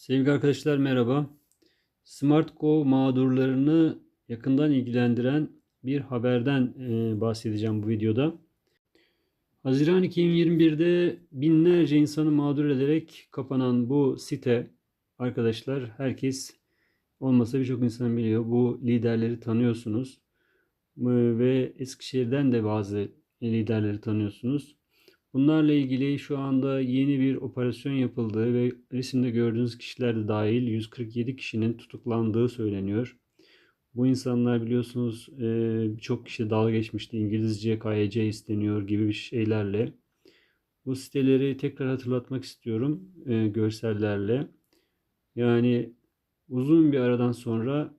Sevgili arkadaşlar merhaba. SmartGo mağdurlarını yakından ilgilendiren bir haberden e, bahsedeceğim bu videoda. Haziran 2021'de binlerce insanı mağdur ederek kapanan bu site arkadaşlar herkes olmasa birçok insan biliyor. Bu liderleri tanıyorsunuz. Ve Eskişehir'den de bazı liderleri tanıyorsunuz. Bunlarla ilgili şu anda yeni bir operasyon yapıldığı ve resimde gördüğünüz kişiler de dahil 147 kişinin tutuklandığı söyleniyor. Bu insanlar biliyorsunuz e, birçok kişi dalga geçmişti. İngilizce KYC isteniyor gibi bir şeylerle. Bu siteleri tekrar hatırlatmak istiyorum e, görsellerle. Yani uzun bir aradan sonra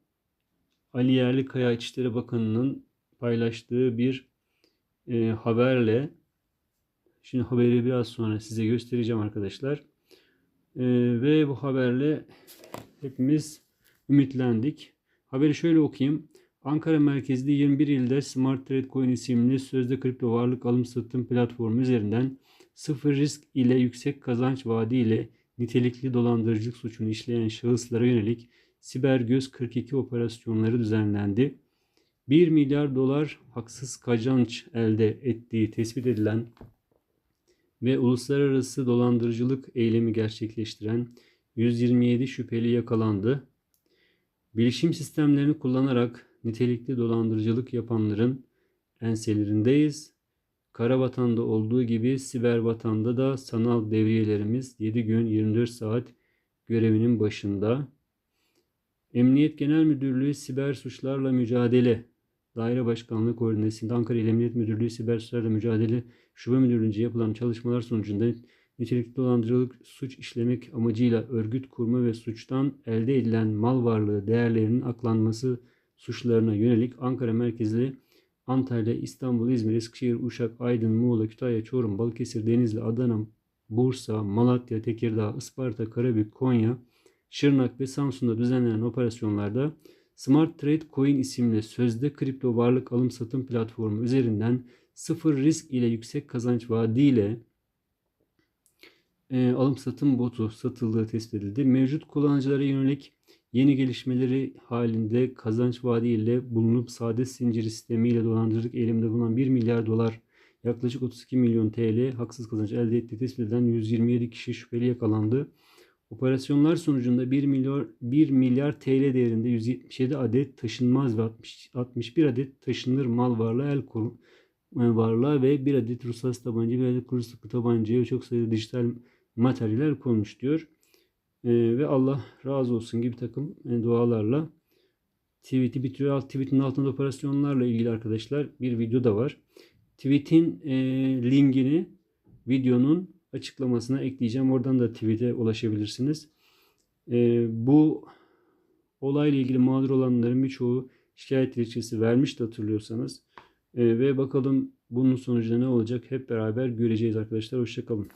Ali Yerlikaya İçişleri Bakanı'nın paylaştığı bir e, haberle Şimdi haberi biraz sonra size göstereceğim arkadaşlar. Ee, ve bu haberle hepimiz ümitlendik. Haberi şöyle okuyayım. Ankara merkezli 21 ilde Smart Trade Coin isimli sözde kripto varlık alım satım platformu üzerinden sıfır risk ile yüksek kazanç vaadiyle nitelikli dolandırıcılık suçunu işleyen şahıslara yönelik siber göz 42 operasyonları düzenlendi. 1 milyar dolar haksız kazanç elde ettiği tespit edilen ve uluslararası dolandırıcılık eylemi gerçekleştiren 127 şüpheli yakalandı. Bilişim sistemlerini kullanarak nitelikli dolandırıcılık yapanların enselerindeyiz. Kara vatanda olduğu gibi siber vatanda da sanal devriyelerimiz 7 gün 24 saat görevinin başında. Emniyet Genel Müdürlüğü Siber Suçlarla Mücadele Daire Başkanlığı Koordinesi'nde Ankara İl Emniyet Müdürlüğü Siber Suçlarla Mücadele Şube Müdürlüğü'nce yapılan çalışmalar sonucunda nitelikli dolandırıcılık suç işlemek amacıyla örgüt kurma ve suçtan elde edilen mal varlığı değerlerinin aklanması suçlarına yönelik Ankara merkezli Antalya, İstanbul, İzmir, Eskişehir, Uşak, Aydın, Muğla, Kütahya, Çorum, Balıkesir, Denizli, Adana, Bursa, Malatya, Tekirdağ, Isparta, Karabük, Konya, Şırnak ve Samsun'da düzenlenen operasyonlarda Smart Trade Coin isimli sözde kripto varlık alım satım platformu üzerinden sıfır risk ile yüksek kazanç vaadiyle e, alım satım botu satıldığı tespit edildi. Mevcut kullanıcılara yönelik yeni gelişmeleri halinde kazanç vaadiyle bulunup sade zinciri sistemiyle dolandırıcılık eğilimde bulunan 1 milyar dolar yaklaşık 32 milyon TL haksız kazanç elde ettiği tespit edilen 127 kişi şüpheli yakalandı. Operasyonlar sonucunda 1 milyar 1 milyar TL değerinde 177 adet taşınmaz ve 60, 61 adet taşınır mal varlığı el konu varlığa ve 1 adet ruhsat tabanca, 1 adet kuru sıkı tabanca ve çok sayıda dijital materyaller konmuş diyor. Ee, ve Allah razı olsun gibi takım e, dualarla tweet'i bitiriyor. Alt tweet'in altında operasyonlarla ilgili arkadaşlar bir video da var. Tweet'in e, linkini videonun açıklamasına ekleyeceğim. Oradan da tweet'e ulaşabilirsiniz. E, bu olayla ilgili mağdur olanların birçoğu şikayet dilekçesi vermişti hatırlıyorsanız. E, ve bakalım bunun sonucunda ne olacak hep beraber göreceğiz arkadaşlar. Hoşçakalın.